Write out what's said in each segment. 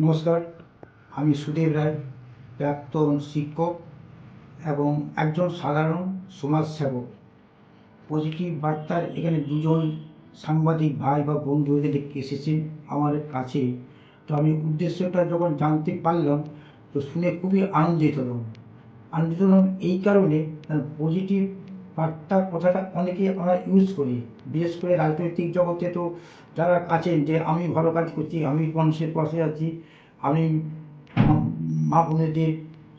নমস্কার, আমি সুদেব রায়, প্রাক্তন শিক্ষক এবং একজন সাধারণ সমাজসেবক। পজিটিভ বার্তার এখানে দুজন সাংবাদিক ভাই বা বন্ধু এখানে এসেছেন আমার কাছে। তো আমি উদ্দেশ্যটা যখন জানতে পারলাম, তো শুনে খুবই আনন্দিত হলাম। আনন্দিত হলাম এই কারণে পজিটিভ বার্তা কথাটা অনেকে আমরা ইউজ করি। বিশেষ করে রাজনৈতিক জগতে তো যারা আছেন যে আমি ভালো কাজ করছি, আমি মানুষের পাশে আছি, আমি মা- বোনেদের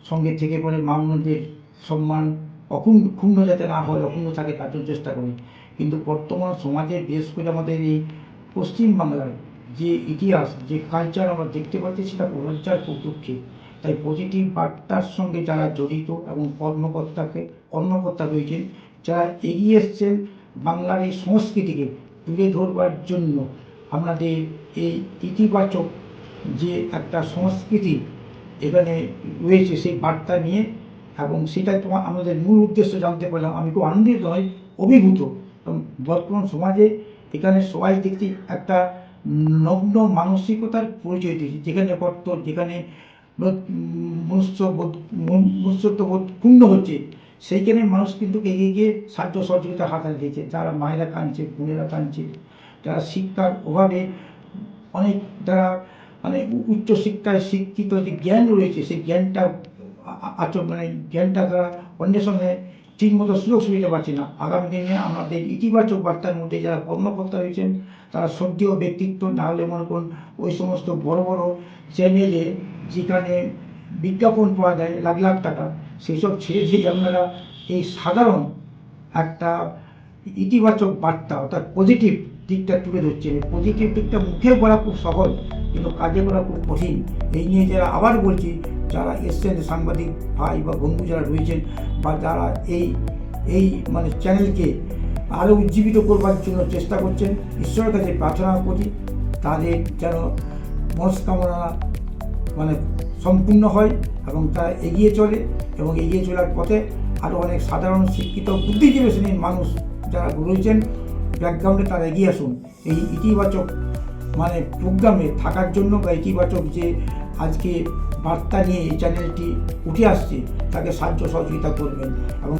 সঙ্গে থেকে পরে মা বোনেদের সম্মান অক্ষুণ্ণ ক্ষুণ্ণ যাতে না হয় অক্ষুণ্ণ থাকে তার জন্য চেষ্টা করি। কিন্তু বর্তমান সমাজে বিশেষ করে আমাদের এই পশ্চিমবাংলার যে ইতিহাস, যে কালচার আমরা দেখতে পাচ্ছি, সেটা লজ্জার খুব তাই পজিটিভ বার্তার সঙ্গে যারা জড়িত এবং কর্মকর্তাকে, কর্মকর্তা রয়েছেন যারা এগিয়ে এসছেন বাংলার এই সংস্কৃতিকে তুলে ধরবার জন্য, আমাদের এই ইতিবাচক যে একটা সংস্কৃতি এখানে রয়েছে, সেই বার্তা নিয়ে এবং সেটাই তোমার আমাদের মূল উদ্দেশ্য জানতে পারলাম। আমি খুব আনন্দিত নয় অভিভূত। এবং বর্তমান সমাজে এখানে সবাই দেখছি একটা নগ্ন মানসিকতার পরিচয় দিয়েছে। যেখানে বর্ত যেখানে মনুষ্যবোধ মন- মনুষ্যত্ববোধ পূর্ণ হচ্ছে সেইখানে মানুষ কিন্তু এগিয়ে গিয়ে সাহায্য সহযোগিতা হাত দিয়েছে যারা মায়েরা কাঁদছে, বোনেরা কাঁদছে, যারা শিক্ষার অভাবে অনেক, যারা মানে উচ্চশিক্ষায় শিক্ষিত যে জ্ঞান রয়েছে, সেই জ্ঞানটা আচর মানে জ্ঞানটা তারা সঙ্গে ঠিকমতো সুযোগ সুবিধা পাচ্ছে না। আগামী দিনে আমাদের ইতিবাচক বার্তার মধ্যে যারা কর্মকর্তা রয়েছেন, তারা সদ্যীয় ব্যক্তিত্ব না হলে মনে করুন ওই সমস্ত বড় বড় চ্যানেলে যেখানে বিজ্ঞাপন পাওয়া যায়, লাখ লাখ টাকা সেই সব ছেড়ে দিয়ে আপনারা এই সাধারণ একটা ইতিবাচক বার্তা অর্থাৎ পজিটিভ দিকটা তুলে ধরছেন। পজিটিভ দিকটা মুখে বলা খুব সহজ, কিন্তু কাজে করা খুব কঠিন। এই নিয়ে যারা আবার বলছি, যারা এসছেন সাংবাদিক ভাই বা বন্ধু যারা রয়েছেন বা যারা এই এই মানে চ্যানেলকে আরও উজ্জীবিত করবার জন্য চেষ্টা করছেন, ঈশ্বরের কাছে প্রার্থনা করি, তাদের যেন মনস্কামনা মানে সম্পূর্ণ হয় এবং তারা এগিয়ে চলে এবং এগিয়ে চলার পথে আরও অনেক সাধারণ, শিক্ষিত, বুদ্ধিজীবী শ্রেণির মানুষ যারা রয়েছেন ব্যাকগ্রাউন্ডে তারা এগিয়ে আসুন। এই ইতিবাচক মানে প্রোগ্রামে থাকার জন্য বা ইতিবাচক যে আজকে বার্তা নিয়ে এই চ্যানেলটি উঠে আসছে, তাকে সাহায্য সহযোগিতা করবেন। এবং